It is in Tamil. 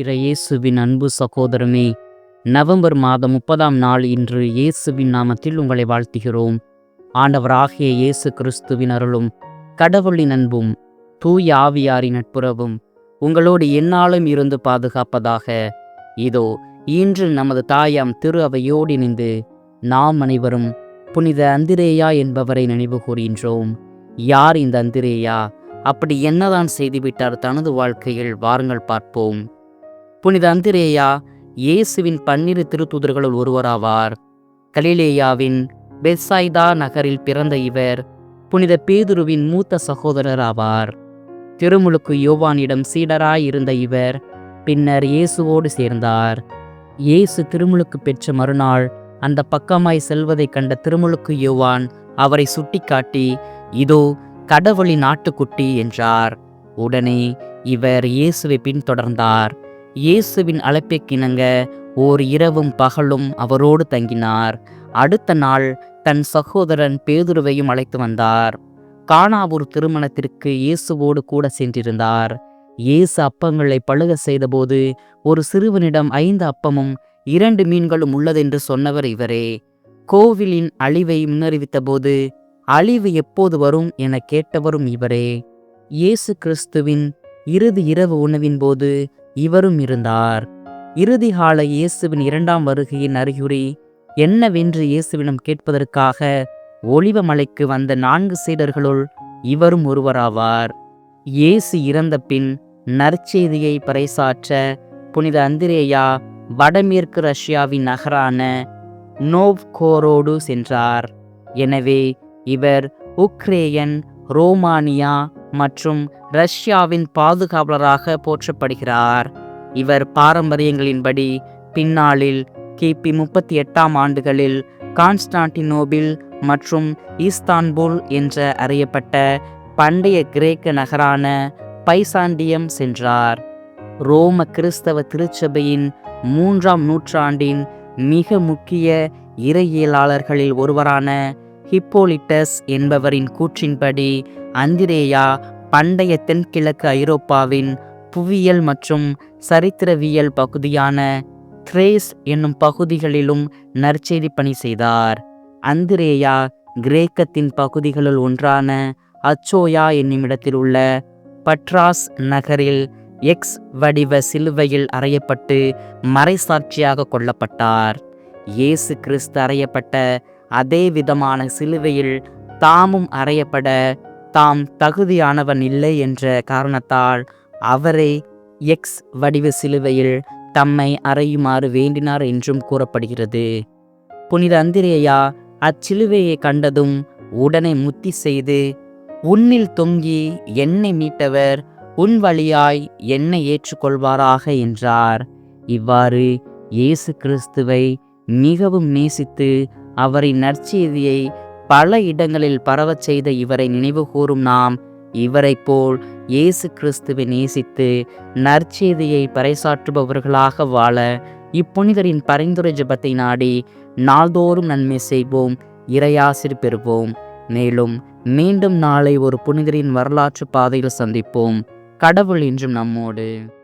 இறையேசுவின் அன்பு சகோதரமே நவம்பர் மாதம் முப்பதாம் நாள் இன்று இயேசுவின் நாமத்தில் உங்களை வாழ்த்துகிறோம். ஆண்டவராகிய இயேசு கிறிஸ்துவின் அருளும் கடவுளின் அன்பும் தூய ஆவியாரின் நட்புறவும் உங்களோடு எந்நாளும் இருந்து பாதுகாப்பதாக. இதோ இன்று நமது தாயாம் திரு அவையோடு இணைந்து நாம் அனைவரும் புனித அந்திரேயா என்பவரை நினைவு கூறுகின்றோம் யார் இந்த அந்திரேயா? அப்படி என்னதான் செய்துவிட்டார் தனது வாழ்க்கையில்? வாருங்கள் பார்ப்போம். புனித அந்திரேயா இயேசுவின் பன்னிரு திருத்தூதர்களுள் ஒருவராவார். கலிலேயாவின் பெட்சாய்தா நகரில் பிறந்த இவர் புனித பேதுருவின் மூத்த சகோதரர் ஆவார் திருமுழுக்கு யோவானிடம் சீடராய் இருந்த இவர் பின்னர் இயேசுவோடு சேர்ந்தார். இயேசு திருமுழுக்கு பெற்ற மறுநாள் அந்த பக்கமாய் செல்வதைக் கண்ட திருமுழுக்கு யோவான் அவரை சுட்டிக்காட்டி இதோ கடவுளின் நாட்டுக்குட்டி என்றார். உடனே இவர் இயேசுவை பின்தொடர்ந்தார். இயேசுவின் அழைப்பிற்கிணங்க ஓர் இரவும் பகலும் அவரோடு தங்கினார். அடுத்த நாள் தன் சகோதரன் பேதுருவையும் அழைத்து வந்தார். காணாவூர் திருமணத்திற்கு இயேசுவோடு கூட சென்றிருந்தார். இயேசு அப்பங்களை பழுக செய்தபோது ஒரு சிறுவனிடம் ஐந்து அப்பமும் இரண்டு மீன்களும் உள்ளதென்று சொன்னவர் இவரே. கோவிலின் அழிவை முன்னறிவித்தபோது அழிவு எப்போது வரும் என கேட்டவரும் இவரே. இயேசு கிறிஸ்துவின் இறுதி இரவு உணவின் போது இவரும் இருந்தார். இறுதி கால இயேசுவின் இரண்டாம் வருகையின் அறிகுறி என்னவென்று இயேசுவிடம் கேட்பதற்காக ஒளிவமலைக்கு வந்த நான்கு சீடர்களுள் இவரும் ஒருவராவார். இயேசு இறந்த பின் நற்செய்தியை பறைசாற்ற புனித அந்திரேயா வடமேற்கு ரஷ்யாவின் நகரான நோவ்கோரோடு சென்றார். எனவே இவர் உக்ரேயன் ரோமானியா மற்றும் ரஷ்யாவின் பாதுகாவலராக போற்றப்படுகிறார். இவர் பாரம்பரியங்களின்படி பின்னாளில் கிபி முப்பத்தி எட்டாம் ஆண்டுகளில் கான்ஸ்டான்டினோபில் மற்றும் ஈஸ்தான்புல் என்ற அறியப்பட்ட பண்டைய கிரேக்க நகரான பைசாண்டியம் சென்றார். ரோம கிறிஸ்தவ திருச்சபையின் மூன்றாம் நூற்றாண்டின் மிக முக்கிய இறையியலாளர்களில் ஒருவரான ஹிப்போலிட்டஸ் என்பவரின் கூற்றின்படி அந்திரேயா பண்டைய தென்கிழக்கு ஐரோப்பாவின் புவியியல் மற்றும் சரித்திரவியல் பகுதியான த்ரேஸ் என்னும் பகுதிகளிலும் நற்செய்தி பணி செய்தார். அந்திரேயா கிரேக்கத்தின் பகுதிகளுள் ஒன்றான அச்சோயா என்னுமிடத்தில் உள்ள பட்ராஸ் நகரில் எக்ஸ் வடிவ சிலுவையில் அறையப்பட்டு மறைசாட்சியாக கொல்லப்பட்டார். இயேசு கிறிஸ்து அறையப்பட்ட அதே விதமான சிலுவையில் தாமும் அறையப்பட தாம் தகுதியானவன் இல்லை என்ற காரணத்தால் அவரை எக்ஸ் வடிவ சிலுவையில் தம்மை அறையுமாறு வேண்டினார் என்றும் கூறப்படுகிறது. புனித அந்திரேயா அச்சிலுவையை கண்டதும் உடனே முத்தி செய்து உன்னில் தொங்கி என்னை மீட்டவர் உன் வழியாய் என்னை ஏற்றுக்கொள்வாராக என்றார். இவ்வாறு இயேசு கிறிஸ்துவை மிகவும் நேசித்து அவரின் நற்செய்தியை பல இடங்களில் பரவச் செய்த இவரை நினைவுகூறும் நாம். இவரைப் போல் இயேசு கிறிஸ்துவை நேசித்து நற்செய்தியை பறைசாற்றுபவர்களாக வாழ இப்புனிதரின் பரிந்துரை ஜபத்தை நாடி நாள்தோறும் நன்மை செய்வோம் இறையாசிர் பெறுவோம். மேலும் மீண்டும் நாளை ஒரு புனிதரின் வரலாற்று பாதையில் சந்திப்போம். கடவுள் இன்றும் நம்மோடு.